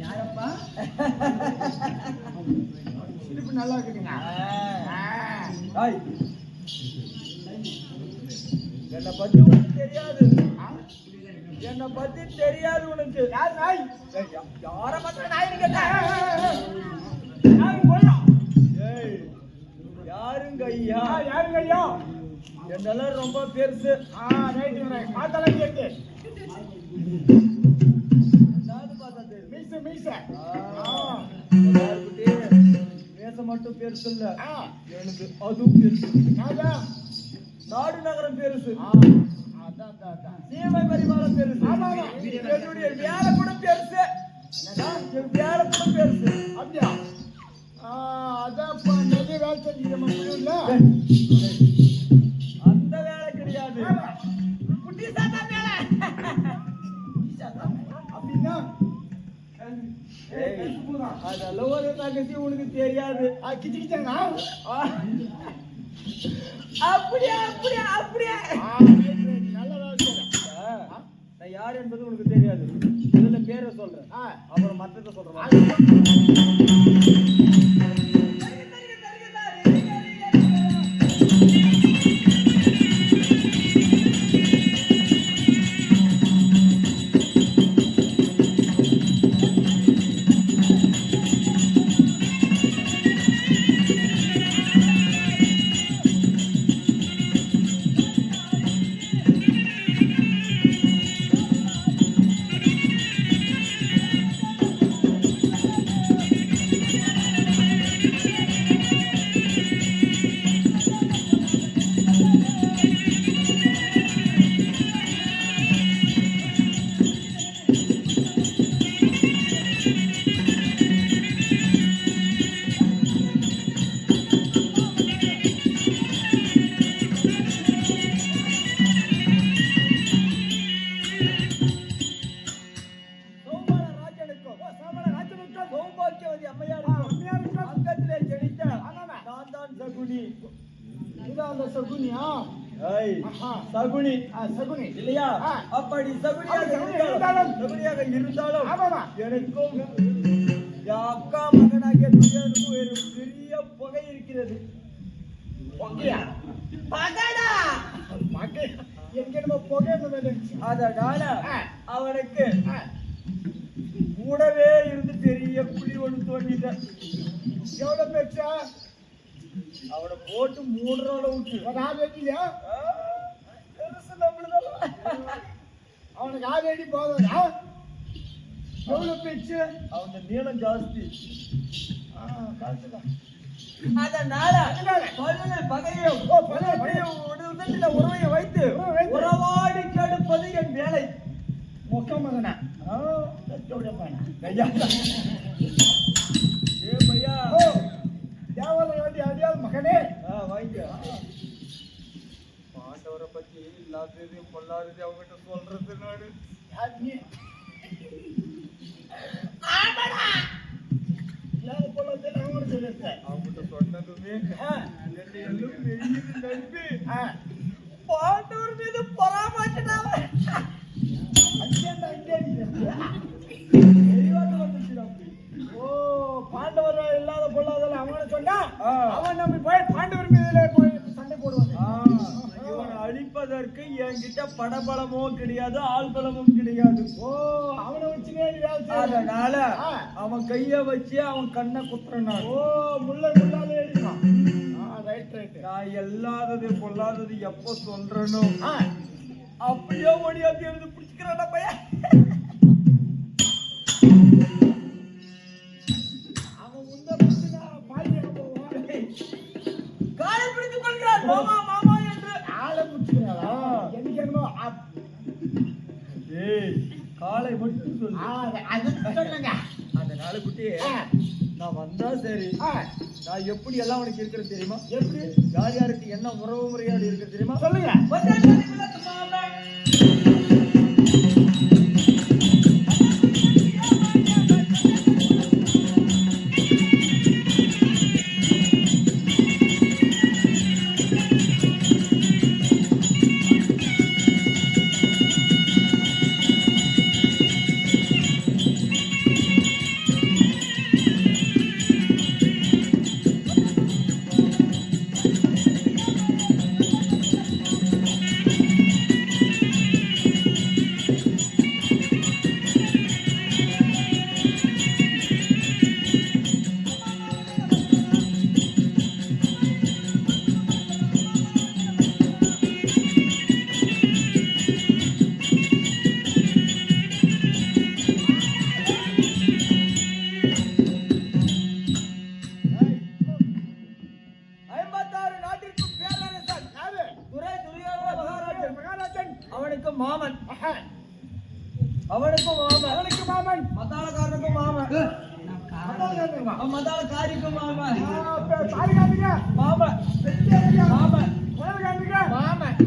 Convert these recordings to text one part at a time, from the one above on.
யாரப்பா? இடுப்பு நல்லா இருக்குதுங்க. என்னை பத்தி உனக்கு தெரியாது. என்னை பத்தி தெரியாது உனக்கு. யார் நாய்? யார போயா ஏய். யாருங்க ஐயா? யாருங்க ஐயா? என்னெல்லாம் ரொம்ப பெருசு. ஆ ரைட்டு ரைட் பார்த்தாலும் கேட்டு பேச மட்டும் பெருசு இல்ல எனக்கு அதுவும் பெருசு அதான் நாடு நகரம் பெருசு சீமை பரிமாணம் பெருசு. என்னுடைய வேலை கூட பெருசு. வேலை தெரியாது ஆ. கிச்சு கிச்சாங்க ஆ. அப்படியா அப்படியா அப்படியா நான் யார் என்பது உனக்கு தெரியாது. இதுல பேரை சொல்றேன். ஆ. அப்புறம் மத்தத சொல்றேன். ஆஹா. சகுனி. சகுனி. இல்லையா. அப்படி சகுனியாக இருந்தாலும். எனக்கும் என் அக்கா மகனாகிய துரியனுக்கும் ஒரு பெரிய பகை இருக்கிறது. அதனால. அவனுக்கு கூடவே இருந்து பெரிய குழி ஒன்று தோண்டிட்டேன் எவ்வளவு பெருசா? அவனை போட்டு மூடுற அளவுக்கு. ஒரு ஆறு அடியிலையா ஆ, பெருசு நம்மளுதெல்லாம். அவனுக்கு ஆறு அடி போதும் எவ்வளவு பெருசு அவன் நீளம் ஜாஸ்தி. அதனால பகையும் உறவையை வைத்து உறவை வைத்து. உறவாடி கெடுப்பது என் வேலை. மொக்க மகனா? ஐயா பாண்டவரை பத்தி இல்லாதது பொல்லாதது அவங்ககிட்ட என்கிட்ட படபலமோ கிடையாது ஆள் பலமும் கிடையாது. ஓ அவனை வச்சு. அதனால. அவன் கைய வச்சு அவன் கண்ணை குத்துறான். ஓ முள்ள முள்ளாலே அடிக்கலாம் ஆ ரைட் ரைட் நான் எல்லாதது பொல்லாதது எப்போ சொல்றேனோ? அப்படியே ஓடி அப்படியே வந்து பிடிச்சிக்கிறான பையன். ஏய் காலை மட்டும் சொல்லு. அது சொல்லுங்க. குட்டி ஆ, நான் வந்தா சரி. நான் எப்படி எல்லாம் உனக்கு இருக்கிறது தெரியுமா? எப்படி? யார் யாருக்கு என்ன உறவு முறையோடு இருக்கிறது தெரியுமா? சொல்லுங்க. அவனுக்கு மாமன் ஆஹா, அவனுக்கும் மாமன். அவனுக்கு மாமன். மத்தாளக்காரனுக்கும் மாமன். மத்தாளக்காரிக்கும் மாமன். மாமன். மாமன். மாமன்.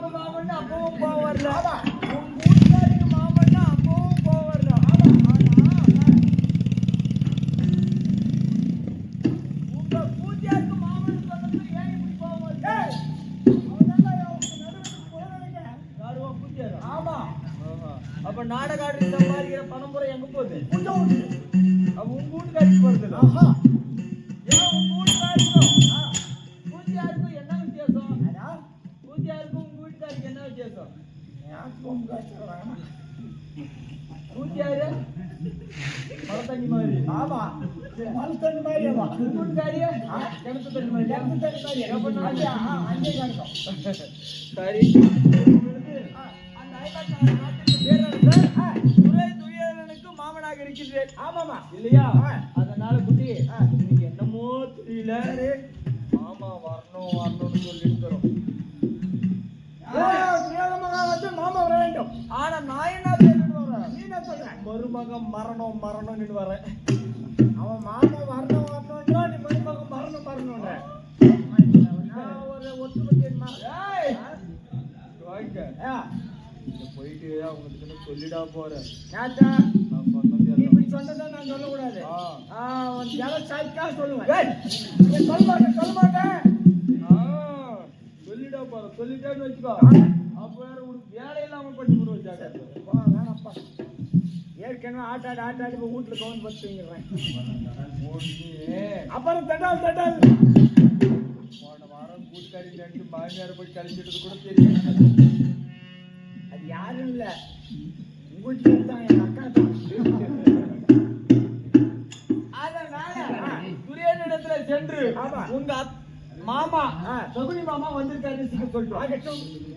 அக்காவுக்கு மாமன் அப்பவும் கோபம் வரல. ஆமா. உங்க வீட்டுக்காரிக்கு மாமன் அப்பவும் கோபம் வரல. ஆனா உங்க பூஜையாருக்கு மாமன் சொன்னது ஏன் இப்படி பூஜையாரா ஆமா, அப்ப நாடக ஆடி சம்பாதிக்கிற பணம் பூரா எங்க போகுது? உங்க வீட்டுக்காரிக்கு போறது ஆஹா, மழை தண்ணி மாதிரி ஆமா கிணத்து தண்ணி மாதிரி எனக்கு தண்ணி மாதிரி என்ன அங்கே, சரி அந்த துரியனுக்கு மாமனாக இருக்கின்றேன் ஆமாமா இல்லையா அதனால குட்டி இன்னைக்கு என்னமோ தெரியல மாமா வரணும் வரணும்னு சொல்லி இருக்கிறோம் மாமா வர வேண்டும் ஆனா நான் என்ன சொல்லிட்டு வரேன் நீ என்ன சொல்ற மருமகன் மரணம் மரணம்னு வரேன் அவன் மாமா வரணும் வரணும்ன்றா நீ மருமகன் வரணும் வரணும்ன்ற. நான் ஒரு இங்க போயிட்டு அவங்களுக்கு சொல்லிடா போறேன். ஏத்தா, நான் சொன்னது இப்படி சொன்னதை நான் சொல்லக்கூடாது. ஆ. ஆ, உன் ஜல சாய்க்கா சொல்லுவேன். சொல்ல மாட்டேன் சொல்ல மாட்டேன். ஆ, சொல்லிடா போறேன். சொல்லிட்டேன்னு வச்சுக்கோ. அப்ப வேற உனக்கு வேலை இல்லாம பண்ணி விட வச்சாங்க. போ, வேணாம்ப்பா. ஏற்கனவே ஆட்டாடி ஆட்டாடி இப்போ வீட்டுல கவுன் பத்து தூங்கிடுறேன். அப்புறம் தட்டால் தட்டால். போன வாரம் கூட்டாளி ரெண்டு மாமியார் போய் கழிச்சிட்டது கூட தெரியும் அது யாரும் இல்ல. உங்க வீட்டுல தான் என் அக்கா தான். அதனால துரியனிடத்துல சென்று. உங்க மாமா. சகுனி மாமா வந்திருக்காரு சீக்கிரம் சொல்லிட்டு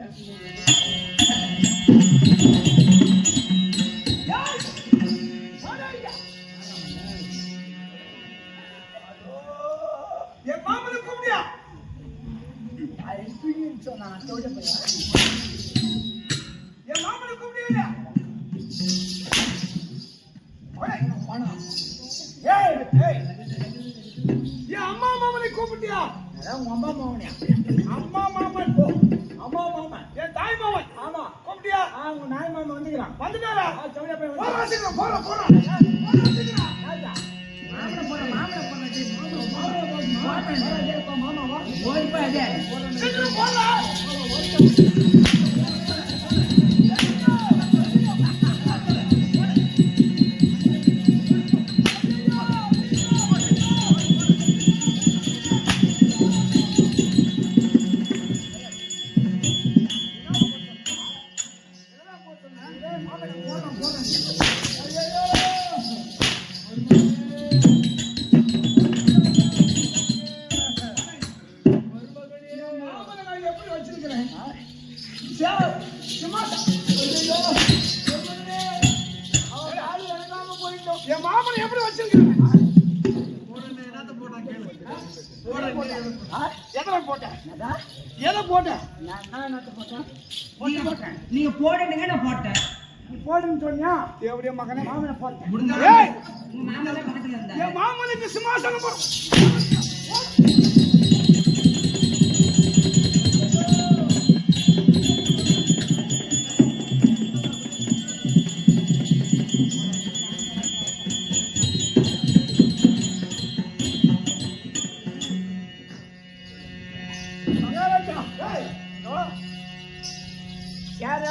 என் மாமனை கூப்பிடியா? என் மாமனை கூப்பிடியா என் அம்மா மாமனை கூப்பிட்டியா? உங்க அம்மா மாவனியா அம்மா மாமன். போ. அம்மா மாமன். என் தாய் மாமன். ஆமா. கூப்பிட்டியா? உங்க நாய் மாமன் வந்துக்கிறான். வந்துட்டாரா ஆ சொல்ல போய் போறா என்னத்த போட்டேன் நீங்க போடுங்க நான் போட்டேன். நீ போடுன்னு சொன்னியா? தேவடைய மகனே. மாமனை போட்டேன். முடிஞ்ச மாமனுக்கு சிம்மாசனம் போடும்.